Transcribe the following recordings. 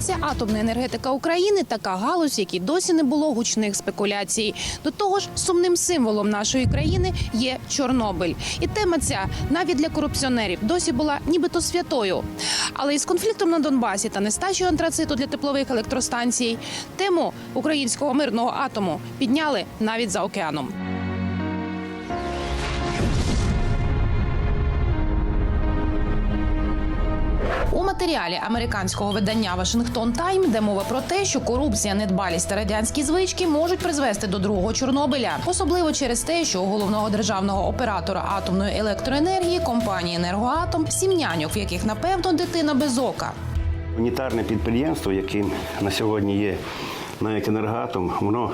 Виявляється, атомна енергетика України така галузь, якій досі не було гучних спекуляцій. До того ж, сумним символом нашої країни є Чорнобиль. І тема ця навіть для корупціонерів досі була нібито святою. Але із конфліктом на Донбасі та нестачею антрациту для теплових електростанцій тему українського мирного атому підняли навіть за океаном. Матеріалі американського видання Вашингтон Тайм йде мова про те, що корупція, недбалість та радянські звички можуть призвести до другого Чорнобиля, особливо через те, що у головного державного оператора атомної електроенергії компанії Енергоатом сім няньок, в яких напевно дитина без ока. Унітарне підприємство, яким на сьогодні є навіть енергатом, воно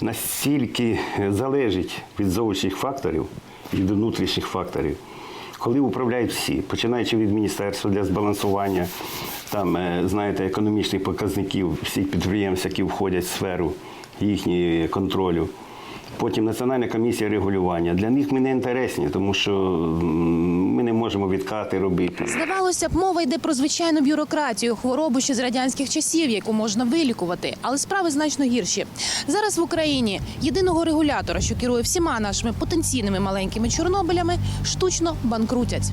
настільки залежить від зовнішніх факторів і від внутрішніх факторів, коли управляють всі, починаючи від міністерства для збалансування, там, е, знаєте, економічних показників всіх підприємств, які входять в сферу їхньої контролю. Потім Національна комісія регулювання. Для них ми не інтересні, тому що ми не можемо відкати робити. Здавалося б, мова йде про звичайну бюрократію, хворобу ще з радянських часів, яку можна вилікувати, але справи значно гірші. Зараз в Україні єдиного регулятора, що керує всіма нашими потенційними маленькими чорнобилями, штучно банкрутять.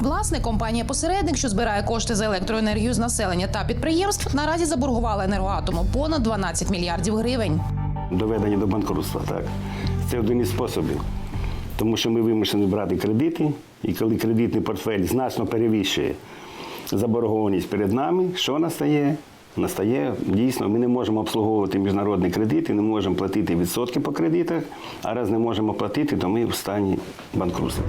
Власне, компанія-посередник, що збирає кошти за електроенергію з населення та підприємств, наразі заборгувала енергоатому понад 12 мільярдів гривень. Доведені до банкрутства. Так. Це один із способів. Тому що ми вимушені брати кредити, і коли кредитний портфель значно перевищує заборгованість перед нами, що настає? Настає дійсно, ми не можемо обслуговувати міжнародні кредити, не можемо платити відсотки по кредитах, а раз не можемо платити, то ми в стані банкрутства.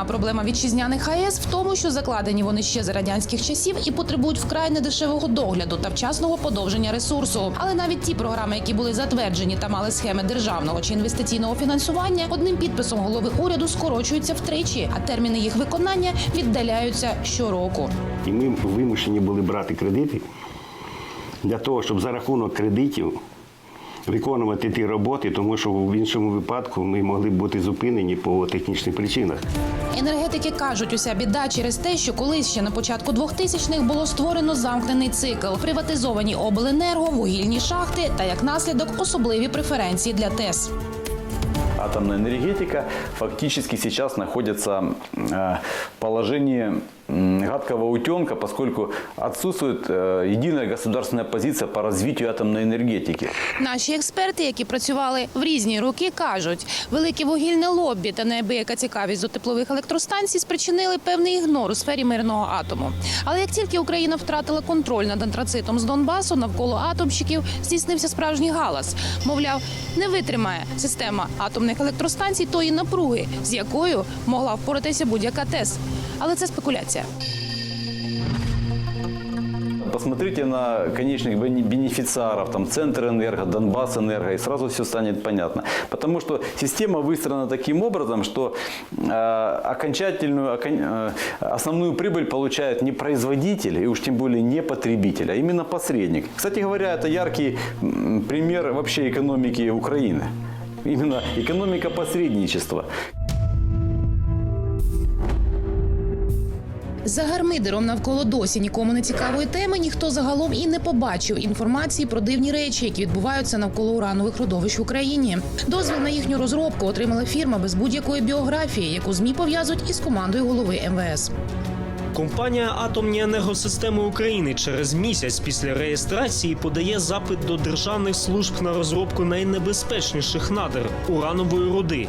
Головна проблема вітчизняних АЕС в тому, що закладені вони ще за радянських часів і потребують вкрай недешевого догляду та вчасного подовження ресурсу. Але навіть ті програми, які були затверджені та мали схеми державного чи інвестиційного фінансування, одним підписом голови уряду скорочуються втричі, а терміни їх виконання віддаляються щороку. І ми вимушені були брати кредити для того, щоб за рахунок кредитів виконувати ті роботи, тому що в іншому випадку ми могли б бути зупинені по технічних причинах. Енергетики кажуть, уся біда через те, що колись ще на початку 2000-х було створено замкнений цикл, приватизовані обленерго, вугільні шахти та як наслідок особливі преференції для ТЕС. Атомная энергетика фактически сейчас находится э, в положении гадкого утенка, поскольку отсутствует э, единая государственная позиция по развитию атомной энергетики. Наші експерти, які працювали в різні роки, кажуть, велике вугільне лоббі та неабияка цікавість до теплових електростанцій спричинили певний ігнор у сфері мирного атому. Але як тільки Україна втратила контроль над антрацитом з Донбасу, навколо атомщиків здійснився справжній галас. Мовляв, не витримає система атомних електростанцій тої напруги, з якою могла впоратися будь-яка ТЕС. Але це спекуляція. Посмотрите на конечных бенефициаров, там Центр Энерго, Донбасс Энерго, и сразу все станет понятно. Потому что система выстроена таким образом, что э, окончательную, окон- э, основную прибыль получает не производитель, и уж тем более не потребитель, а именно посредник. Кстати говоря, это яркий пример вообще экономики Украины. Именно экономика посредничества. За гармидером навколо досі нікому не цікавої теми ніхто загалом і не побачив інформації про дивні речі, які відбуваються навколо уранових родовищ в Україні. Дозвіл на їхню розробку отримала фірма без будь-якої біографії, яку змі пов'язують із командою голови МВС. Компанія Атомні енергосистеми України через місяць після реєстрації подає запит до державних служб на розробку найнебезпечніших надр уранової руди.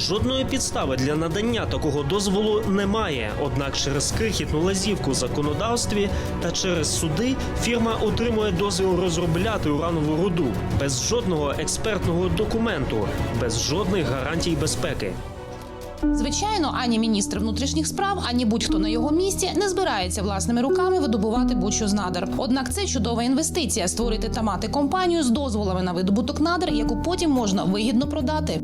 Жодної підстави для надання такого дозволу немає. Однак через крихітну лазівку в законодавстві та через суди фірма отримує дозвіл розробляти уранову руду без жодного експертного документу, без жодних гарантій безпеки. Звичайно, ані міністр внутрішніх справ, ані будь-хто на його місці не збирається власними руками видобувати будь-що з надр. Однак це чудова інвестиція створити та мати компанію з дозволами на видобуток надр, яку потім можна вигідно продати.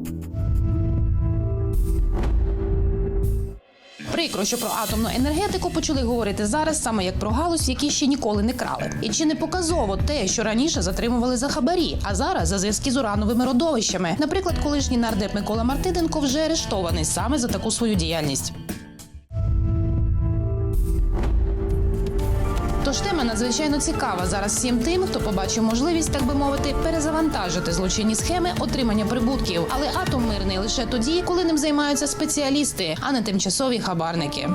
Прикро, що про атомну енергетику почали говорити зараз саме як про галузь, які ще ніколи не крали. І чи не показово те, що раніше затримували за хабарі, а зараз за зв'язки з урановими родовищами? Наприклад, колишній нардеп Микола Мартиненко вже арештований саме за таку свою діяльність. Тема надзвичайно цікава зараз всім тим, хто побачив можливість, так би мовити, перезавантажити злочинні схеми отримання прибутків. Але атом мирний лише тоді, коли ним займаються спеціалісти, а не тимчасові хабарники.